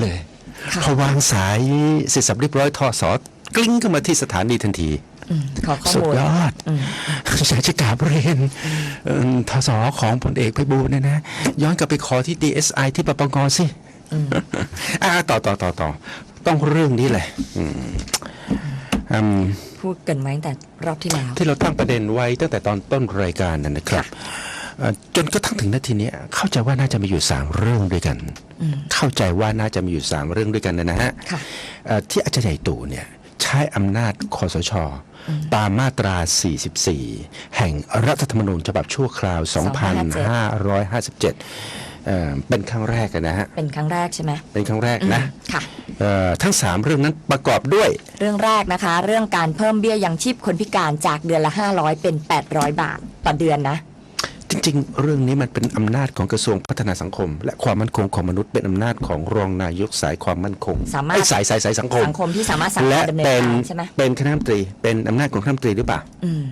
เลยค่ะพอวางสายเสร็จสับเรียบร้อยทอสอกลิ้งเข้ามาที่สถานีทันทีอืมขอข้อสุดมูลยอดอืมอยากจะกราบเรียนเอิ่มทศของพลเอกไพบูลย์เนี่ยนะ ย้อนกลับไปขอที่ DSI ที่ปปงสิอ่าต่อต่อต่อต่อต้องเรื่องนี้แหละอืมอืมพูดเกรินไว้ตั้งแต่รอบที่แล้ว ที่เราตั้งประเด็นไว้ตั้งแต่ตอนต้นรายการนั่นนะครับเอ่อจนกระทั่งถึงนาทีเนี้ยเข้าใจว่าน่าจะมีอยู่สามเรื่องด้วยกันอืม เข้าใจว่าน่าจะมีอยู่สามเรื่องด้วยกันนะฮะค่ะเอ่อที่อาจารย์ใหญ่ตู่เนี่ยใช้อำนาจคอสชตามมาตรา 44 แห่งรัฐธรรมนูญฉบับชั่วคราว 2557เอ่อเป็นครั้งแรกอะนะฮะ เป็นครั้งแรกใช่ไหม เป็นครั้งแรกนะอืมค่ะเอ่อทั้ง 3 เรื่องนั้นประกอบด้วย เรื่องแรกนะคะ เรื่องการเพิ่มเบี้ยยังชีพคนพิการจากเดือนละ 500 เป็น 800 บาทต่อเดือนนะ จริง ๆ เรื่องนี้มันเป็นอำนาจของกระทรวงพัฒนาสังคม และความมั่นคงของมนุษย์เป็นอำนาจของรองนายกสายความมั่นคงสามารถไอ้สายสายสายสังคมสังคมที่สามารถสั่งและการดำเนินเป็นการใช่ไหมเป็นคณะรัฐมนตรีเป็นอำนาจของคณะรัฐมนตรีหรือเปล่า อืม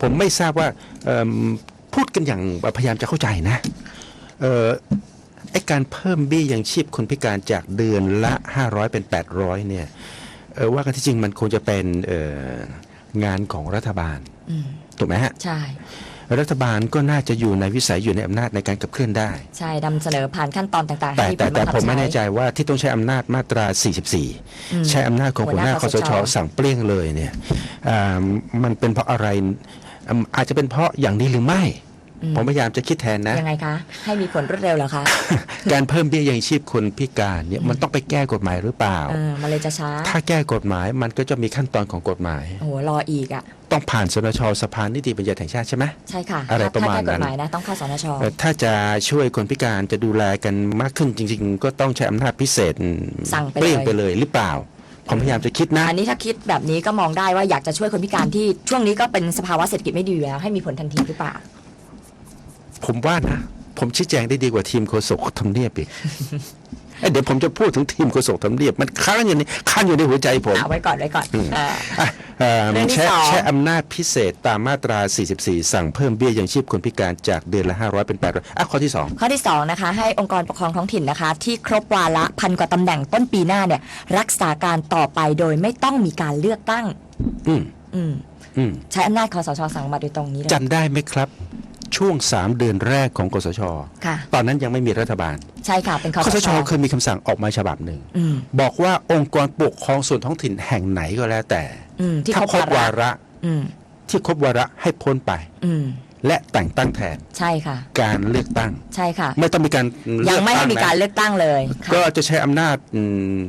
ผมไม่ทราบว่าเอิ่มพูดกันอย่างพยายามจะเข้าใจนะเออไอการเพิ่มเบี้ยยังชีพคนพิการจากเดือนละ 500 เป็น 800 เนี่ยเออว่ากันที่จริงมันคงจะเป็นเอ่องานของรัฐบาลอืม ถูกไหมฮะ ใช่ รัฐบาลก็น่าจะอยู่ในวิสัยอยู่ในอำนาจในการขับเคลื่อนได้ ใช่นำเสนอผ่านขั้นตอนต่างๆแต่ให้แต่แต่บังคับผมไม่แน่ใจช้ว่าที่ต้องใช้อำนาจมาตรา อืม 44 ใช้อำนาจของหัวหน้าหัควอหสน้าชคสช สั่งเปรี้ยงเลยเนี่ยอ่ามันเป็นเพราะอะไรอืมอาจจะเป็นเพราะอย่างนี้หรือไม่อืม ผมพยายามจะคิดแทนนะยังไงคะ ให้มีผลรวดเร็วเหรอคะ การเพิ่มเบี้ยยังชีพคนพิการเนี่ยมันต้องไปแก้กฎหมายหรือเปล่าเออมันเลยจะช้า ถ้าแก้กฎหมายมันก็จะมีขั้นตอนของกฎหมาย โอ้โหรออีกอะ ต้องผ่านสนชสภานิติบัญญัติแห่งชาติใช่ไหม ใช่ค่ะอะไรถ้ประมาณถ้แก้กนั้ฎนหมายนะต้องเข้าสนช เอ่อถ้าจะช่วยคนพิการจะดูแลกันมากขึ้นจริง ๆ ก็ต้องใช้อำนาจพิเศษสั่งไปเปรี้ยงเลยไปเลยหรือเปล่า ผมพยายามจะคิดนะ อันนี้ถ้าคิดแบบนี้ก็มองได้ว่าอยากจะช่วยคนพิการที่ช่วงนี้ก็เป็นสภาวะเศรษฐกิจไม่ดีอยู่แล้วให้มีผลทันทีหรือเปล่า ผมว่านะ ผมชี้แจงได้ดีกว่าทีมโฆษกทำเนียบอีกเอ้ยเดี๋ยวผมจะพูดถึงทีมโฆษกทำเนียบมันค้างอยู่ในค้างอยู่ในหัวใจผมเอาไว้ก่อนไว้ก่อนอ่าอะเอ่อเรื่องที่ใช้สองใช้อำนาจพิเศษตามมาตรา 44 สั่งเพิ่มเบี้ยยังชีพคนพิการจากเดือนละ 500 เป็น 800อะข้อที่ข้อที่ 2 นะคะ ให้องค์กรปกครองท้องถิ่นนะคะ ที่ครบวาระพันกว่าตำแหน่งต้นปีหน้าเนี่ย รักษาการต่อไปโดยไม่ต้องมีการเลือกตั้ง2อืมอืมอืมใช้อำนาจคอสชสั่งมาโดยตรงนี้เลยจำได้ไหมครับ ช่วง 3 เดือนแรกของกสช ค่ะ ตอนนั้นยังไม่มีรัฐบาลใช่ค่ะเป็นคอคสสชชเคยมีคำสั่งออกมาฉบับหนึ่ง อืม บอกว่าองค์กรปกครองส่วนท้องถิ่นแห่งไหนก็แล้วแต่ อืม ที่ถ้าครบครบวาวาระระอืม ที่ครบวาระให้พ้นไป อืม และแต่งตั้งแทนใช่ค่ะ การเลือกตั้ง ใช่ค่ะ ไม่ต้องมีการยัเลืงอกไม่ตั้ให้งมีการนะ เลือกตั้งเลยค่ะ ก็จะใช้อำนาจอืม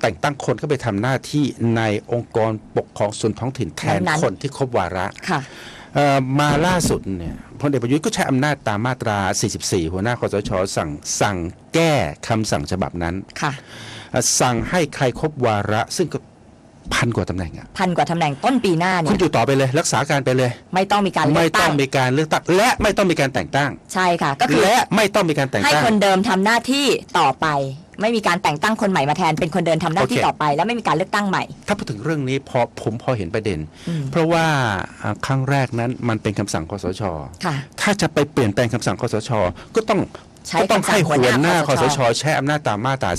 แต่งตั้งคนเข้าไปทำหน้าที่ในองค์กรปกครองส่วนท้องถิ่นแทนนั้นๆ คนที่ครบวาระ ค่ะเอ่อ มาล่าสุดเนี่ยพลเอกประยุทธ์ก็ใช้อำนาจตามมาตรา 44 หัวหน้าคอสชสั่งสั่งแก้คำสั่งฉบับนั้นค่ะเอ่อสั่งให้ใครครบวาระ ซึ่งก็พันกว่าตำแหน่งอะพันกว่าตำแหน่งต้นปีหน้าเนี่คุณยอยู่ต่อไปเลยรักษาการไปเลย ไม่ต้องมีการเลืไม่อกต้อตั้งงมีการเลือกตั้งและไม่ต้องมีการแต่งตั้ง ใช่ค่ะ ก็คือและไม่ต้องมีการแต่งให้ตั้งคนเดิมทำหน้าที่ต่อไป ไม่มีการแต่งตั้งคนใหม่มาแทนเป็นคนเดิมทำหน้าที่โอเคต่อไป แล้วไม่มีการเลือกตั้งใหม่ ถ้าพูดถึงเรื่องนี้พอผมพอเห็นประเด็นอืมเพราะว่าอ่าครั้งแรกนั้นมันเป็นคำสั่งคอสชค่ะถ้าจะไปเปลี่ยนแปลงคำสั่งคอสช ก็ต้องใช้ก็ต้องคำสั่ให้งหัวหน้าคคออสสชชใช้อำนาจตามมาตรา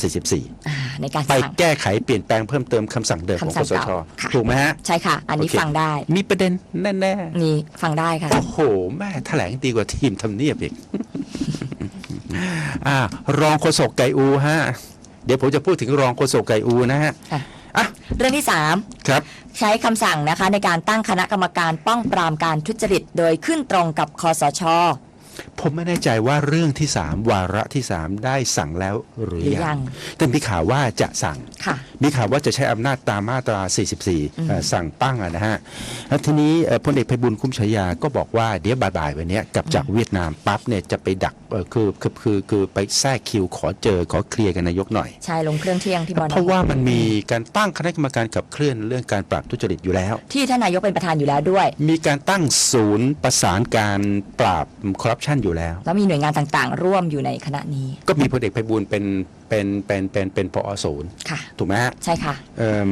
อ่าในการ44ไปสั่งแก้ไขเปลี่ยนแปลงเพิ่มเติมคำสั่งเดิมของคำคสั่งอสชเก่าค่ะถูกไหมฮะ ใช่ค่ะ อันนี้โอเคฟังได้ มีประเด็นแน่นี่ฟังได้ค่ะๆโอ้โห แม่แถลงดีกว่าทีมทำเนียบอีก อ่ารองโฆษกไก่อูฮะเดี๋ยวผมจะพูดถึงรองโฆษกไก่อูนะฮะค่ะ อะเรื่องที่ครับ3ใช้คำสั่งนะคะในการตั้งคณะกรรมการป้องปรามการทุจริต โดยขึ้นตรงกับคอสช ผมไม่แน่ใจว่าเรื่องที่สามวาระที่สามได้สั่งแล้วหรือหรือยัยัง ง แต่มีข่าวว่าจะสั่ง ค่ะ มีข่าวว่าจะใช้อำนาจตามมาตรา 44เอ่อสั่งตั้งอะนะฮะแล้วทีนี้เอ่อพลเอกไพบุญคุ้มฉายาก็บอกว่าเดี๋ยวบ่ายๆวันเนี้ยกลับจากเวียดนามปั๊บเนี่ยจะไปดักเอ่อคือคือคือคือไปแทรกคิวขอเจอขอเคลียร์กันนายกหน่อย ใช่ลงเครื่องเที่ยงที่บอลเพราะว่ามันมีการตั้งคณะกรรมการขับเคลื่อนเรื่องการปราบทุจริตอยู่แล้ว ที่ท่านนายกเป็นประธานอยู่แล้วด้วย มีการตั้งศูนย์ประสานการปราบคอร์รัปชันอยู่แล้ว แล้วมีหน่วยงานต่างๆ ร่วมอยู่ในคณะนี้ ก็มีพลเอกไพบูลย์เป็น เป็นเป็นเป็นเป็นปอศูนย์ค่ะ ถูกไหมฮะใช่ค่ะเอ่อ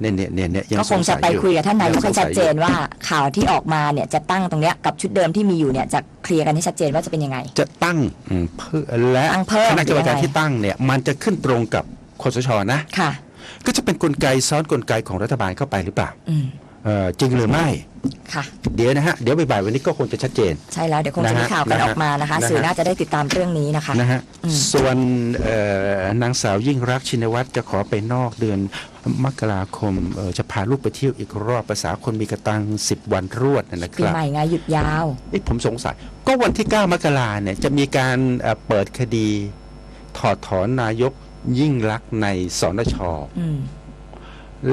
เนี่ยเนี่ยเนี่ยเนี่ยยังก็คงจะไปสสัคุยกับท่านนายกงให้สงสัชัดเจนอยู่ว่าข่าวที่ออกมาเนี่ยจะตั้งตรงเนี้ยกับชุดเดิมที่มีอยู่เนี่ยจะเคลียร์กันให้ชัดเจนว่าจะเป็นยังไง จะตั้งอืมเพื่อและตั้งเพิ่มคณะกรรมการหรือยังไงที่ตั้งเนี่ยมันจะขึ้นตรงกับคสชนะค่ะ ก็จะเป็นกลไกซ้อนกลไกของรัฐบาลเข้าไปหรือเปล่าอืมเอ่อ จริงหรือไม่ค่ะเดี๋ยวนะฮะเดี๋ยวบ่ายๆวันนี้ก็คงจะชัดเจน ใช่แล้วเดี๋ยวคงจะมีนะฮะข่าวกันนะฮะออกมานะคะนะฮะสื่อน่าจะได้ติดตามเรื่องนี้นะคะนะฮะอืมส่วนเอ่อนางสาวยิ่งรักษณ์ชินวัตรจะขอไปนอกเดือนมกราคมเอ่อจะพาลูกไปเที่ยวอีกรอบภาษาคนมีกระตังสิบวันรวดนะคปีรับใหม่ไงหยุดยาวเอ๊ะผมสงสัย ก็วันที่ 9 มกราเนี่ยจะมีการเอ่อเปิดคดี ถอดถอนนายกยิ่งรักษณ์ในสนชอืม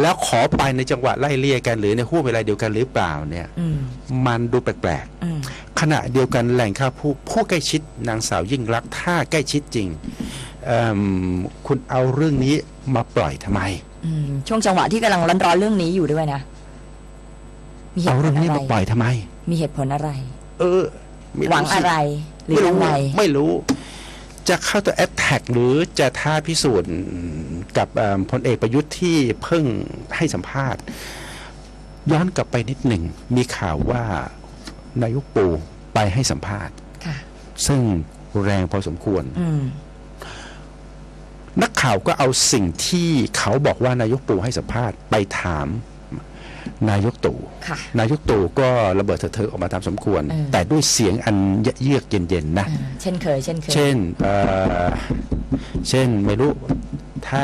แล้วขอไปในจังหวะไล่เลี่ยกันหรือในห่วงเวลาเดียวกันหรือเปล่าเนี่ยอืมมันดูแปลกอืมๆขณะเดียวกันแหล่งข่าวผู้ผู้ใกล้ชิดนางสาวยิ่งรักษณ์ถ้าใกล้ชิดจริงเอิ่มคุณเอาเรื่องนี้มาปล่อยทำไมอืมช่วงจังหวะที่กำลังร้อนๆเรื่องนี้อยู่ด้วยนะมีเหเอาตุผเรื่ลองนี้อะไรมาปล่อยทำไม มีเหตุผลอะไร เออม่หวังสิอะไรหรือไม่ยังรู้ไงไม่รู้ จะเข้าตัวแอ t แท็กหรือจะท้าพิสูจน์ กับเอิ่มพลเอกประยุทธ์ที่เพิ่งให้สัมภาษณ์ ย้อนกลับไปนิดหนึ่ง มีข่าวว่านายกปูไปให้สัมภาษณ์ค่ะซึ่งแรงพอสมควรอืมนักข่าวก็เอาสิ่งที่เขาบอกว่านายกปู่ให้สัมภาษณ์ไปถาม นายกตู่ค่ะนายกตู่ก็ระเบิดเถิดๆออกมาตามสมควรเออแต่ด้วยเสียงอันเยือกเย็นๆนะอ่าเช่นเคย เช่นเคย เช่นเอ่อเช่นไม่รู้ ถ้า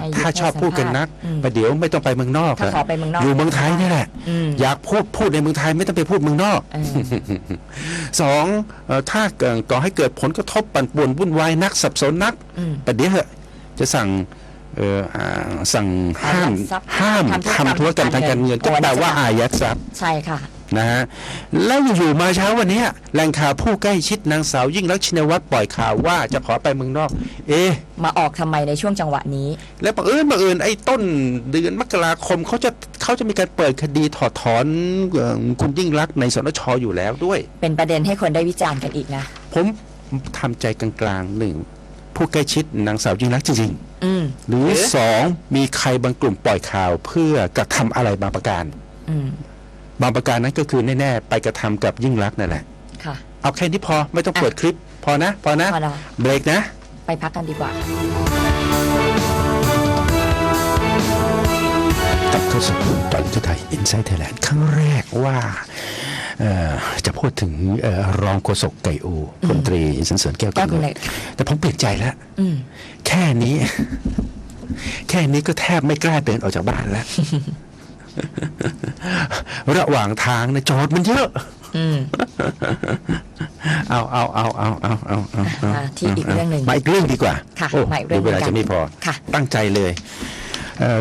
ให้หยุดถ้าชอบพูดกันนักอืมประเดี๋ยวไม่ต้องไปเมืองนอกถ้าอะขอไปเมืองนอกอยู่เมืองไทยนี่แหละ อืม อยากพูดพูดในเมืองไทยไม่ต้องไปพูดเมืองนอก เออ สองเอ่อถ้าเกิดก่อให้เกิดผลกระทบปั่นป่วนวุ่นวายนักสับสนนักอืมประเดี๋ยวเหอะจะสั่งเอ่ออ่าสั่งห้ามอายัดทรัพย์ห้ามทำธุรกรรมทำธุรกรรมทางการเงินโอ้ก็อันนี้แปลว่าจะอายัดทรัพย์ ใช่ค่ะ นะฮะแล้วอยู่ๆมาเช้าวันเนี้ยแหล่งข่าวผู้ใกล้ชิดนางสาวยิ่งรักษณ์ชินวัตรปล่อยข่าวว่าจะขอไปเมืองนอก เอ๊ะมาออกทำไมในช่วงจังหวะนี้ แล้วบังเอิญบังเอิญไอ้ต้นเดือนมกราคมเขาจะเขาจะมีการเปิดคดีถอดถอนเอ่อคุณยิ่งรักษณ์ในสนชอยู่แล้วด้วย เป็นประเด็นให้คนได้วิจารณ์กันอีกนะ ผมทำใจกลางๆหนึ่งผู้ใกล้ชิดนางสาวยิ่งรักษณ์จริงๆอืมหรือสองมีใครบางกลุ่มปล่อยข่าวเพื่อกระทำอะไรบางประการ อืม บางประการนั้นก็คือแน่ๆไปกระทำกับยิ่งรักษณ์นั่นแหละ ค่ะ เอาแค่นี้พอไม่ต้องเปิดคลิป พอนะ พอนะ พอแล้ว เบรกนะ ไปพักกันดีกว่า กลับเข้าสู่ตอนทุไทยอินไซต์ไทยแลนด์ครั้งแรกว่าเอ่อจะพูดถึงเอ่อรองโฆษกไก่อูพลตรีสันเสริญแก้วแก้วกำกำเนิเนิดดแต่ผมเปลี่ยนใจแล้ว อืม แค่นี้ แค่นี้ก็แทบไม่กล้าเดินออกจากบ้านแล้ว ระหว่างทางนะจอดมันเยอะเอาเอาเอาเอาเอาเอาเอาที่อีกเรื่องหนึ่งมาอีกเรื่องดีกว่าค่ะมอ้กเรื่องเวลาจะไม่พอตั้งใจเลย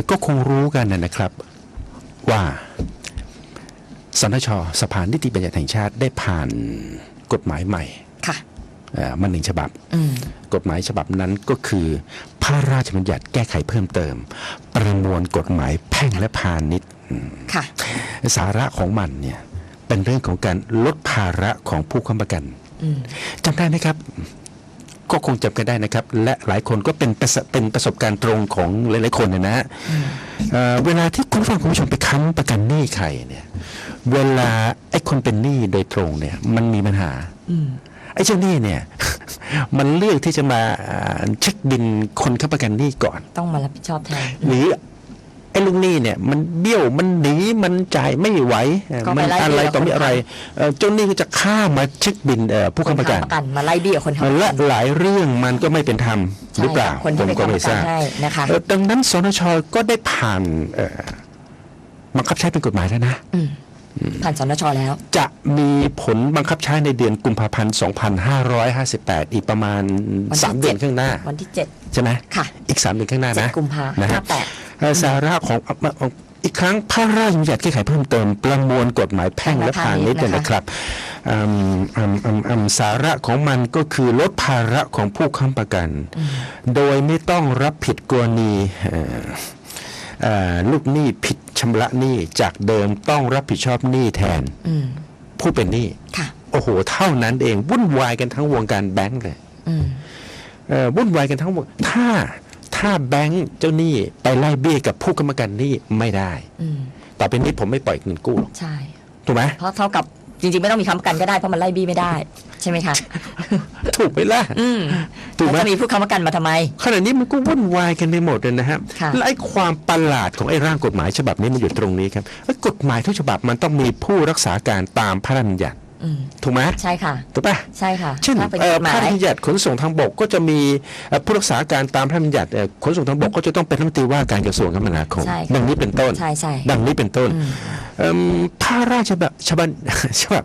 ก็คงรู้กันนะครับ ว่าสนชสภานิติบัญญัติแห่งชาติได้ผ่านกฎหมายใหม่ค่ะมาหนึ่งฉบับกฎหมายฉบับนั้นก็คือ พระราชบัญญัติแก้ไขเพิ่มเติม ประมวลกฎหมายแพ่งและพาณิชย์ ค่ะสาระของมันเนี่ยเป็นเรื่องของการลดภาระของผู้ค้ำประกันอืมจำได้ไหมครับ ก็คงจำกันได้นะครับ และหลายคนก็เป็นประสเป็นประสบการณ์ตรงของหลายๆคนนะนะฮะเอ่อเวลาที่คุณผู้ฟังคุณผู้ชมไปค้ำประกันหนี้ใครเนี่ยเวลาไอ้คนเป็นหนี้โดยตรงเนี่ย มันมีปัญหาอืมไอ้เจ้าหนี้เนี่ย มันเลือกที่จะมาอ่าเช็คบินคนค้ำประกันหนี้ก่อน ต้องมารับผิดชอบแทนหรือ ไอ้ลูกหนี้เนี่ยมันเบี้ยวมันหนีมันจ่ายไม่ไหวเอ่อก็ไปมันไล่อะไรเบี้ยต่อมีคนอะไรเอ่อเจ้าหนี้ก็จะข้ามมาเช็คบินเอ่อผู้ค้ำประกันประกันมาไล่เบี้ยคนทำประและกันหลายเรื่องมันก็ไม่เป็นธรรมหรือเปล่าใช่ค่ะคนผที่มไปก็ไม่ทำประทกันราบให้นะคะเอ่อดังนั้นสนชก็ได้ผ่านเอ่อบังคับใช้เป็นกฎหมายแล้วนะอืมผ่านสนชแล้ว จะมีผลบังคับใช้ในเดือนกุมภาพันธ์ 2558 อีกประมาณ วันที่3 เดือนเจ็ด ข้างหน้า วันที่เจ็ดใช่ไหมค่ะ อีก 3 เดือนข้างหน้าเจ็ดนะกุมภานะห้าฮะแปดเอ่อ สาระของเอาเอาเอาอีกครั้งพระราชบัญญัติแก้ไขเพิ่มเติม ประมวลกฎหมายแพ่งและพาณิชย์เนี่ยนะครับอืมอืมอืมอืมสาระของมันก็คือลดภาระของผู้ค้ำประกัน โดยไม่ต้องรับผิดกรณีเอ่อเอ่อลูกหนี้ผิดชำระหนี้จากเดิมต้องรับผิดชอบหนี้แทนอืมผู้เป็นหนี้ค่ะโอ้โห เท่านั้นเองวุ่นวายกันทั้งวงการแบงก์เลยอืมเอ่อวุ่นวายกันทั้งหมดถ้า ถ้าแบงค์เจ้าหนี้ไปไล่เบี้ยกับผู้กรรมการหนี้ไม่ได้อืมต่อไปนี้ผมไม่ปล่อยเงินกู้หรอกใช่ ถูกไหมเพราะเท่ากับจริงๆ ไม่ต้องมีค้ำประกันก็ได้เพราะมันไล่บี้ไม่ได้ ใช่ไหมคะถูกไหมล่ะ อืมถูกไหม แล้วจะมีผู้ค้ำประกันมาทำไม ขณะนี้มันก็วุ่นวายกันไปหมดเลยนะครับค่ะ และไอ้ความประหลาดของไอ้ร่างกฎหมายฉบับนี้มันอยู่ตรงนี้ครับไอ้กฎหมายทุกฉบับมันต้องมีผู้รักษาการตามพระราชบัญญัติอืม ถูกไหมใช่ค่ะถูกปะใช่ค่ะเช่นถ้าเป็นเอ่กอฎหพมาระยราชบัญญัติขนส่งทางบกก็จะมีเอ่อผู้รักษาการตามพระราชบัญญัติเอ่อขนส่งทางบกก็จะต้องเป็นรัฐมนตรีว่าการกระทรวงคมนาคมใช่ค่ะดังนี้เป็นต้นใช่ใช่ดังนี้เป็นต้นอืมเอิ่มพระราชบัญฉบับฉบับ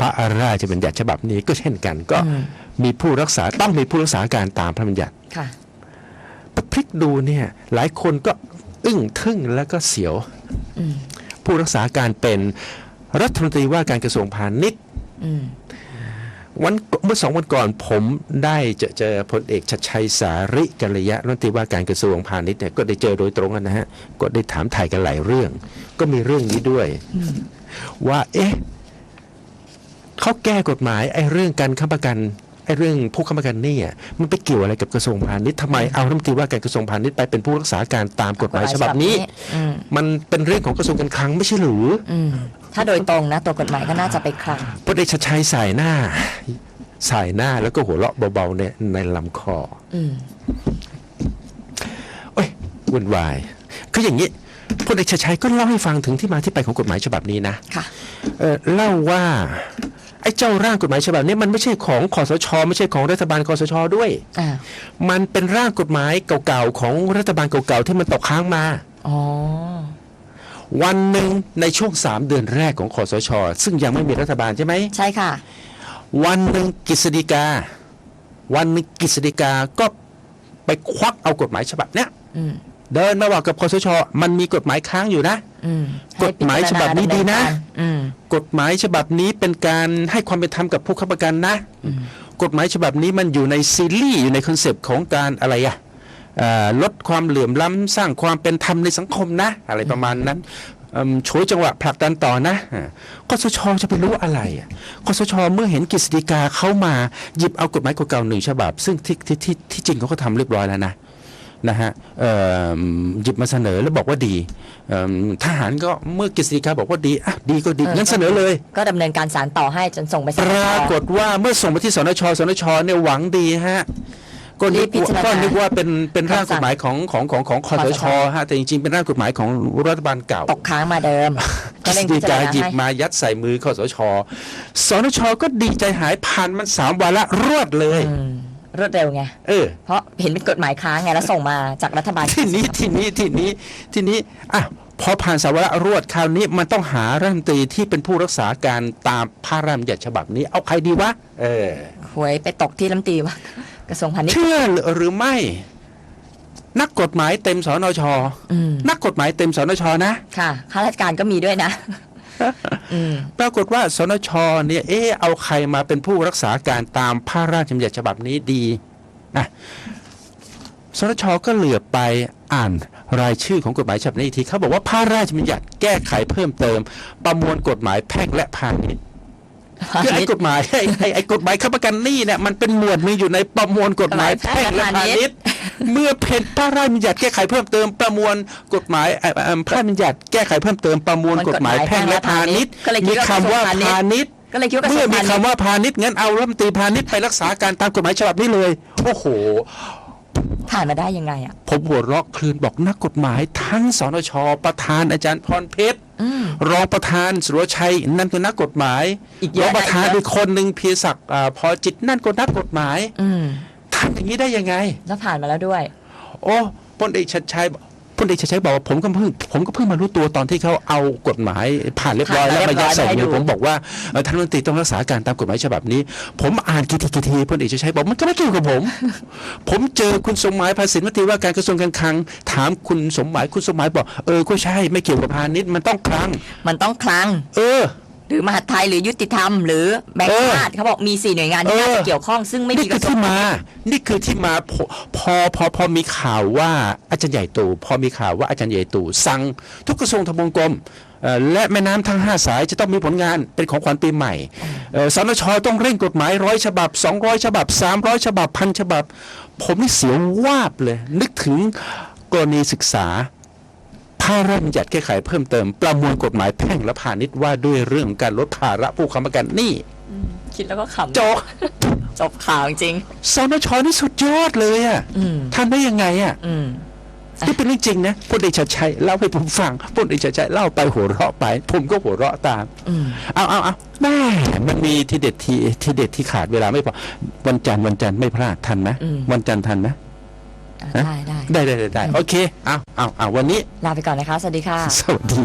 พระราชบัญญัติฉบับนี้ก็เช่นกันก็อืมมีผู้รักษาต้องมีผู้รักษาการตามพระราชบัญญัติค่ะพลิกดูเนี่ยหลายคนก็อึ้งทึ่งแล้วก็เสียวอืมผู้รักษาการเป็นรัฐมนตรีว่าการกระทรวงพาณิชย์อืม วันเมื่อสองวันก่อนผมได้เจอเจอพลเอกชัดชัยสาริกัลยะรัฐมนตรีว่าการกระทรวงพาณิชย์เนี่ยก็ได้เจอโดยตรงกันนะฮะ ก็ได้ถามถ่ายกันหลายเรื่อง ก็มีเรื่องนี้ด้วย ว่าเอ๊ะเขาแก้กฎหมายไอ้เรื่องการค้ำประกัน ไอ้เรื่องผู้ค้ำประกันหนี่อะมันไปเกี่ยวอะไรกับกระทรวงพาณิชย์ทำไมเอารัฐมนตรีว่าการกระทรวงพาณิชย์ไปเป็นผู้รักษาการตามกฎหมายฉบับนี้อืมมันเป็นเรื่องของกระทรวงการคลังไม่ใช่หรืออืมถ้าโดยตรงนะตัวกฎหมายก็น่าจะไปคลังพลเอกชัดชัยสายหน้าสายหน้าแล้วก็หัวเราะเบาๆเนี่ยในลำคออืมโอ้ยวุ่นวาย คืออย่างนี้พลเอกชัดชัยก็เล่าให้ฟังถึงที่มาที่ไปของกฎหมายฉบับนี้นะค่ะเอ่อเล่าว่าไอ้เจ้าร่างกฎหมายฉบับนี้มันไม่ใช่ของคอสช ไม่ใช่ของรัฐบาลคอสช ด้วยอ่ามันเป็นร่างกฎหมายเก่าๆของรัฐบาลเก่าๆที่มันตกค้างมาอ๋อวันหนึ่งในช่วงสามเดือนแรกของคอสช ซึ่งยังไม่มีรัฐบาลใช่ไหมใช่ค่ะ วันหนึ่งกฤษฎีกา วันหนึ่งกฤษฎีกาก็ไปควักเอากฎหมายฉบับเนี้ยอืมเดินมาบอกกับคอสช มันมีกฎหมายค้างอยู่นะอืม กฎหมายฉบับนี้ดีนะให้พิจารณาดำเนิการอืมกฎหมายฉบับนี้เป็นการให้ความเป็นธรรมกับผู้ค้ำประกันนะ กฎหมายฉบับนี้มันอยู่ในซีรีส์อยู่ในคอนเซปต์ของการอะไรอะเอ่อลดความเหลื่อมล้ำสร้างความเป็นธรรมในสังคมนะ อะไรประมาณนั้นเอิ่มโฉวยจังหวะผลักดันต่อนะอ่ากสชจะไปรู้อะไรอะกสชเมื่อเห็นกฤษฎีกาเข้ามาหยิบเอากฎหมายเก่าๆหนึ่งฉบับ ซึ่งที่ที่ที่ที่จริงเขาก็ทำเรียบร้อยแล้วนะ นะฮะเอ่อหยิบมาเสนอแล้วบอกว่าดีเอิ่มทหารก็เมื่อกฤษฎีกาบอกว่าดีอะดีก็ดีเอองั้นเสนอเลย ก็ดำเนินการสารต่อให้จนส่งไปสปนชรากฏว่าเมื่อส่งไปที่สนชสนชเนี่ยหวังดีฮะก็นึกรีบพิจารณาก็นึกว่าเป็นเป็นร่างคำสั่กงฎหมายของของของของคอสชฮะแต่จริงๆ เป็นร่างกฎหมายของรัฐบาลเก่าตกค้างมาเดิมกก็ฤเร่ษงพิฎีจารกาณาหยิบให้มายัดใส่มือคอสช สนชก็ดีใจหายผ่านมันสามวาระรวดเลยอืม รวดเร็วไงเออ เพราะเห็นเป็นกฎหมายค้างไงแล้วส่งมาจากรัฐบาลทีนี้ทีนี้ทีนี้ทีนี้อะพอผ่านสามวาระรวดคราวนี้มันต้องหารัฐมนตรีที่เป็นผู้รักษาการตามพระราชบัญญัติฉบับนี้ เอาใครดีวะเออหวยไปตกที่ลำตรีว่ากระทรวงพาณิชย์เชื่อหรือไม่ นักกฎหมายเต็มสนชอืมนักกฎหมายเต็มสนชนะค่ะข้าราชการก็มีด้วยนะอืม ปรากฏว่าสนชเนี่ยเออเอาใครมาเป็นผู้รักษาการตามพระราชบัญญัติฉบับนี้ดีนะสนชก็เหลือไปอ่านรายชื่อของกฎหมายฉบับนี้ทีเขาบอกว่าพระราชบัญญัติแก้ไขเพิ่มเติม ประมวลกฎหมายแพ่งและพาณิชย์คือไอ้กฎหมายไอ้ไอ้กฎหมายค้ำประกันหนี้เนี่ยมันเป็นหมวดหนึงอยู่ในประมวลกฎหมายแพ่งและพาณิชย์ เมื่อเพนพระราชบัญญัติแก้ไขเพิ่มเติมประมวลกฎหมายเอ่อเอ่อพระราชบัญญัติแก้ไขเพิ่มเติมประมวลกฎหมายแพ่งและพาณิชย์ก็เลยคิมีดว่าคำว่าระทรวงพาณิชย์ก็เลยคิดว่ากระทรเมื่วองมีพาณิชย์คำว่าพาณิชย์งั้นเอารัฐมนตรีพาณิชย์ไปรักษาการตามกฎหมายฉบับนี้เลยโอ้โหผ่านมาได้ยังไงอะผมหัวเราะคลืนบอกนักกฎหมายทั้งสนชประธานอาจารย์พรเพชรอืมรองประธานสุรชัยนั่นคือนักกฎหมายอีกเยรอะองประธานนะอีกเยอะอีกคนหนึ่งเพียศักดิ์อ่าพอจิตนั่นก็นักกฎหมาย อืมทำอย่างนี้ได้ยังไง แล้วผ่านมาแล้วด้วย โอ้พลเอกชัดชัยพลเอกชัดชัยบอกว่าผมก็เพิ่งผมก็เพิ่งมารู้ตัวตอนที่เขาเอากฎหมายผ่านเรียบร้อยผ่านแล้วมามายัดใส่เรียบร้อยให้ดูมือผมบอกว่าเอ่อท่านรัฐมนตรีต้องรักษาการตามกฎหมายฉบับนี้ ผมอ่านกี่ทีกี่ทีพลเอกชัดชัยบอกมันก็ไม่เกี่ยวกับผม ผมเจอคุณสมหมายภาษีมนตรีว่าการกระทรวงการคลังถามคุณสมหมายคุณสมหมายบอกเออก็ใช่ไม่เกี่ยวกับพาณิชย์มันต้องคลัง มันต้องคลัง เออ หรือมหาดไทยหรือยุติธรรม หรือแบงเอค์อชาติเขาบอกมีสี่หน่วยงานที่เออน่าจะเกี่ยวข้องซึ่งไม่นี่มีกคือระทรวที่งมา นี่คือที่มาพอพอพอพอมีข่าวว่าอาจารย์ใหญ่ตู่พอมีข่าวว่าอาจารย์ใหญ่ตู่สั่งทุกกระทรวงทบวงกรมเอ่อและแม่น้ำทั้ง 5 สายจะต้องมีผลงานเป็นของขวัญปีใหม่เอ่อสนชต้องเร่งกฎหมายร้อยฉบับ 200 ฉบับ 300 ฉบับพันฉบับ ผมนี่เสียววาบเลย นึกถึงกรณีศึกษา พระราชบัญญัติแก้ไขเพิ่มเติม ประมวลกฎหมายแพ่งและพาณิชย์ว่าด้วยเรื่องของการลดภาระผู้ค้ำประกันหนี่คิดแล้วก็ขำจบจบข่าวจริงสนชนี่สุดยอดเลยอะๆอืมทำได้ยังไงอะอืมนี่เป็นเรื่องจริงนะพลเอกชัดชัยเล่าให้ผมฟังพลเอกชัดชัยเล่าไปหัวเราะไป ผมก็หัวเราะตามอืมเอาเอาเอาแม่มันมีที่เด็ดที่ที่เด็ดที่ขาดเวลาไม่พอวันจันทร์วันจันทร์ไม่พลาดทันไหมอืมวันจันทร์ทันไหมอะได้ ได้ได้ได้ได้ได้โอเคเอาเอาเอาวันนี้ลาไปก่อนนะคะ สวัสดีค่ะ สวัสดี